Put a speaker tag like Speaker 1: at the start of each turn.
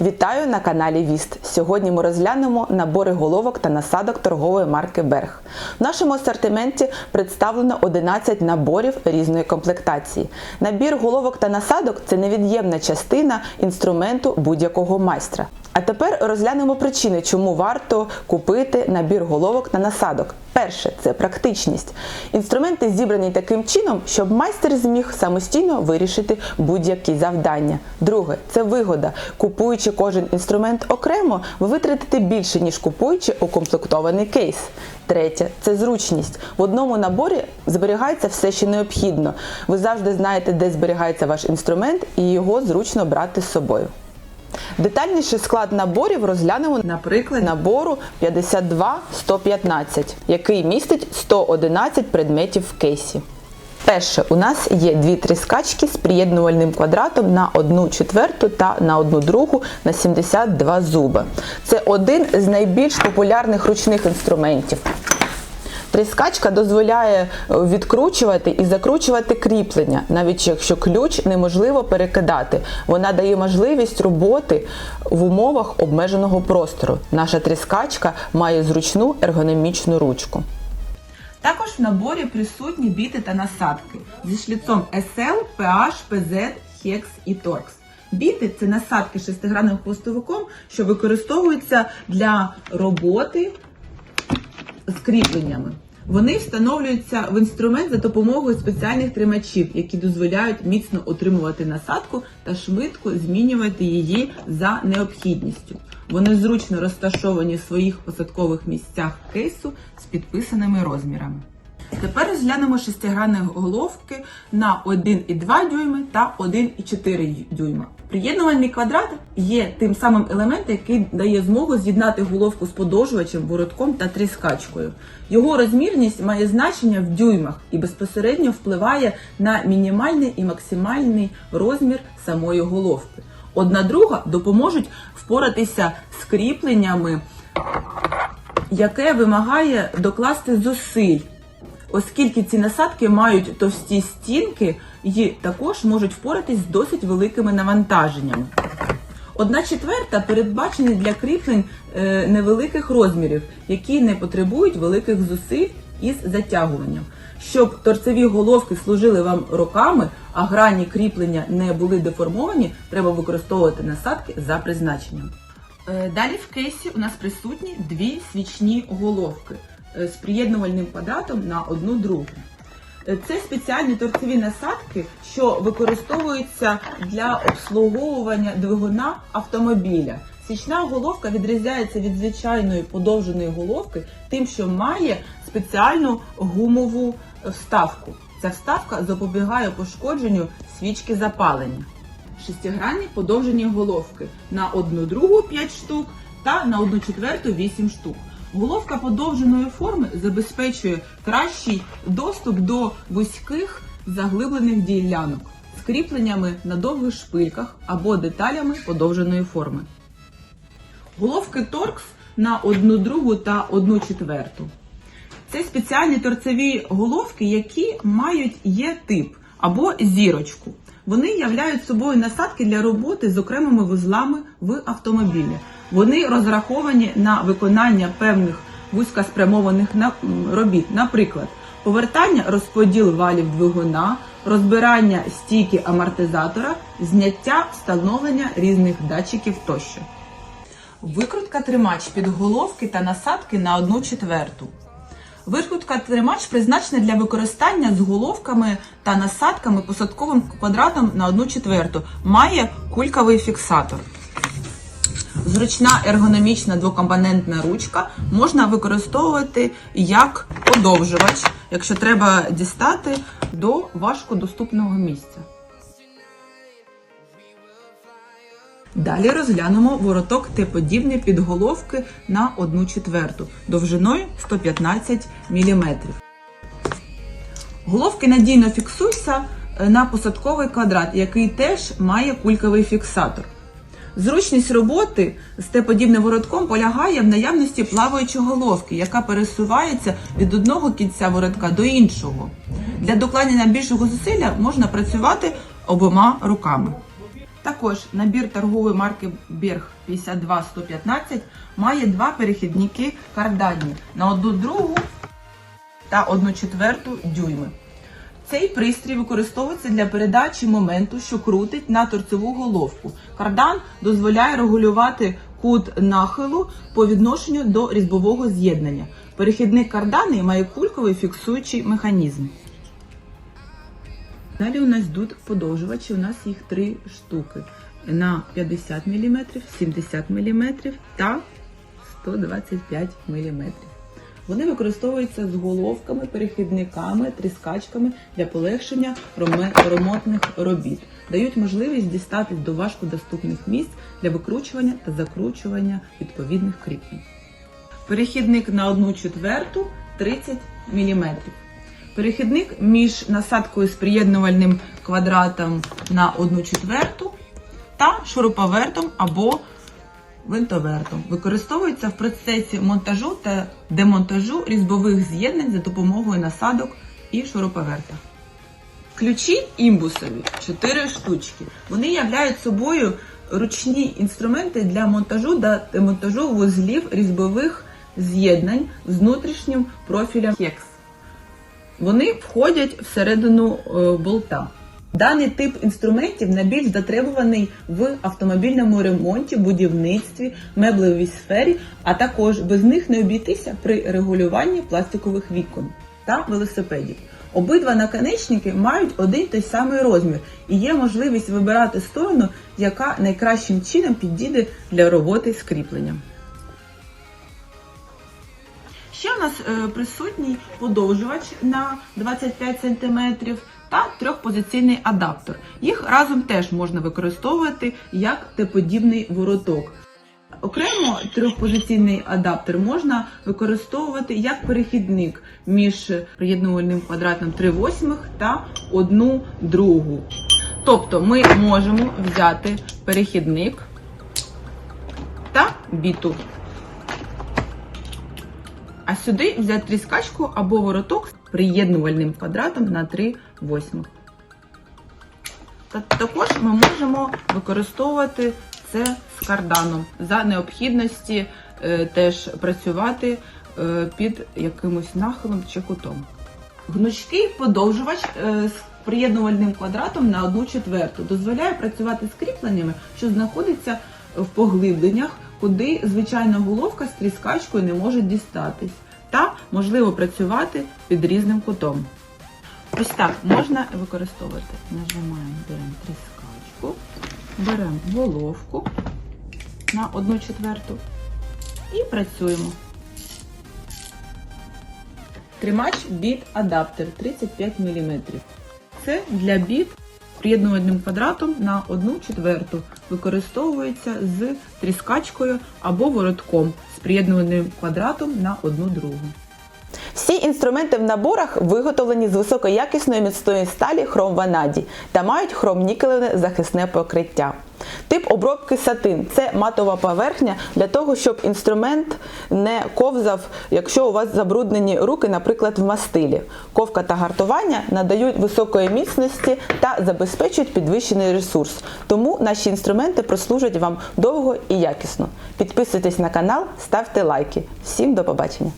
Speaker 1: Вітаю на каналі Віст. Сьогодні ми розглянемо набори головок та насадок торгової марки Берг. В нашому асортименті представлено 11 наборів різної комплектації. Набір головок та насадок це невід'ємна частина інструменту будь-якого майстра. А тепер розглянемо причини, чому варто купити набір головок та насадок. Перше це практичність. Інструменти зібрані таким чином, щоб майстер зміг самостійно вирішити будь-які завдання. Друге це вигода. Купуючи кожен інструмент окремо, ви витратите більше, ніж купуючи укомплектований кейс. Третє це зручність. В одному наборі зберігається все, що необхідно. Ви завжди знаєте, де зберігається ваш інструмент, і його зручно брати з собою. Детальніший склад наборів розглянемо на прикладі набору 52-115, який містить 111 предметів в кейсі. Перше, у нас є дві тріскачки з приєднувальним квадратом на 1 четверту та на 1 другу на 72 зуби. Це один з найбільш популярних ручних інструментів. Тріскачка дозволяє е, відкручувати і закручувати кріплення, навіть якщо ключ неможливо перекидати. Вона дає можливість роботи в умовах обмеженого простору. Наша тріскачка має зручну ергономічну ручку. Також в наборі присутні біти та насадки зі шліцом SL, PH, PZ, Hex і Torx. Біти це насадки шестигранним хвостовиком, що використовуються для роботи з. Вони встановлюються в інструмент за допомогою спеціальних тримачів, які дозволяють міцно отримувати насадку та швидко змінювати її за необхідністю. Вони зручно розташовані в своїх посадкових місцях кейсу з підписаними розмірами. Тепер розглянемо шестигранні головки на 1,2 дюйми та 1,4 дюйма. Приєднувальний квадрат є тим самим елементом, який дає змогу з'єднати головку з подовжувачем, воротком та тріскачкою. Його розмірність має значення в дюймах і безпосередньо впливає на мінімальний і максимальний розмір самої головки. Одна друга допоможуть впоратися з кріпленнями, яке вимагає докласти зусиль оскільки ці насадки мають товсті стінки і також можуть впоратись з досить великими навантаженнями. Одна четверта передбачені для кріплень е, невеликих розмірів, які не потребують великих зусиль із затягуванням. Щоб торцеві головки служили вам роками, а грані кріплення не були деформовані, треба використовувати насадки за призначенням. Е, Далі в кейсі у нас присутні дві свічні головки з приєднувальним квадратом на одну другу. Е, Це спеціальні торцеві насадки, що використовуються для обслуговування двигуна автомобіля. Свічна головка відрізняється від звичайної подовженої головки тим, що має спеціальну гумову вставку. Ця вставка запобігає пошкодженню свічки запалення шестигранні подовжені головки на одну другу 5 штук та на одну четверту 8 штук. Головка подовженої форми забезпечує кращий доступ до вузьких заглиблених ділянок з кріпленнями на довгих шпильках або деталями подовженої форми. Головки торкс на одну другу та одну четверту. Це спеціальні торцеві головки, які мають Є-тип або зірочку. Вони являють собою насадки для роботи з окремими вузлами в автомобілі. Вони розраховані на виконання певних вузькоспрямованих робіт, наприклад, повертання розподіл валів двигуна, розбирання стійки амортизатора, зняття встановлення різних датчиків тощо. Викрутка тримач під головки та насадки на одну четверту. Викрутка тримач призначена для використання з головками та насадками посадковим квадратом на одну четверту. Має кульковий фіксатор. Зручна ергономічна двокомпонентна ручка можна використовувати як подовжувач, якщо треба дістати до важкодоступного місця. Далі розглянемо вороток Т-подібний підголовки на 1 четверту довжиною 115 мм. Головки надійно фіксуються е, на посадковий квадрат, який теж має кульковий фіксатор. Зручність роботи з Т-подібним воротком полягає в наявності плаваючої головки, яка пересувається від одного кінця воротка до іншого. Для докладення більшого зусилля можна працювати обома руками. Також набір торгової марки Берг 52115 має два перехідники карданні на одну другу та одну четверту дюйми. Цей пристрій використовується для передачі моменту, що крутить на торцеву головку. Кардан дозволяє регулювати кут нахилу по відношенню до різьбового з'єднання. Перехідник карданий має кульковий фіксуючий механізм. Далі у нас йдуть подовжувачі, у нас їх три штуки на 50 мм, 70 мм та 125 мм. Вони використовуються з головками, перехідниками, тріскачками для полегшення ремонтних робіт. Дають можливість дістатись до важкодоступних місць для викручування та закручування відповідних кріплень. Перехідник на 1 четверту 30 мм. Перехідник між насадкою з приєднувальним квадратом на 1 четверту та шуруповертом або винтовертом. Використовується в процесі монтажу та демонтажу різьбових з'єднань за допомогою насадок і шуруповерта. Ключі імбусові 4 штучки. Вони являють собою ручні інструменти для монтажу та демонтажу вузлів різьбових з'єднань з внутрішнім профілем хекс. Вони входять всередину е, болта. Даний тип інструментів найбільш затребуваний в автомобільному ремонті, будівництві, меблевій сфері, а також без них не обійтися при регулюванні пластикових вікон та велосипедів. Обидва наконечники мають один той самий розмір і є можливість вибирати сторону, яка найкращим чином підійде для роботи з кріпленням. Ще у нас е, присутній подовжувач на 25 см та трьохпозиційний адаптер. Їх разом теж можна використовувати як Т-подібний вороток. Окремо трьохпозиційний адаптер можна використовувати як перехідник між приєднувальним квадратом 3 восьмих та 1 другу. Тобто ми можемо взяти перехідник та біту. А сюди взяти тріскачку або вороток приєднувальним квадратом на 3 восьмих. Також ми можемо використовувати це з карданом за необхідності е, теж працювати е, під якимось нахилом чи кутом. Гнучкий подовжувач е, з приєднувальним квадратом на 1 четверту дозволяє працювати з кріпленнями, що знаходяться в поглибленнях, куди звичайна головка з тріскачкою не може дістатись, та можливо працювати під різним кутом. Ось так можна використовувати. Нажимаємо, беремо тріскачку, беремо головку на 1 четверту і працюємо. Тримач біт адаптер 35 мм. Це для біт приєднувальним квадратом на 1 четверту. Використовується з тріскачкою або воротком з приєднувальним квадратом на 1 другу. Всі інструменти в наборах виготовлені з високоякісної міцної сталі хром ванаді та мають хром-нікелеве захисне покриття. Тип обробки сатин це матова поверхня для того, щоб інструмент не ковзав, якщо у вас забруднені руки, наприклад, в мастилі. Ковка та гартування надають високої міцності та забезпечують підвищений ресурс. Тому наші інструменти прослужать вам довго і якісно. Підписуйтесь на канал, ставте лайки. Всім до побачення!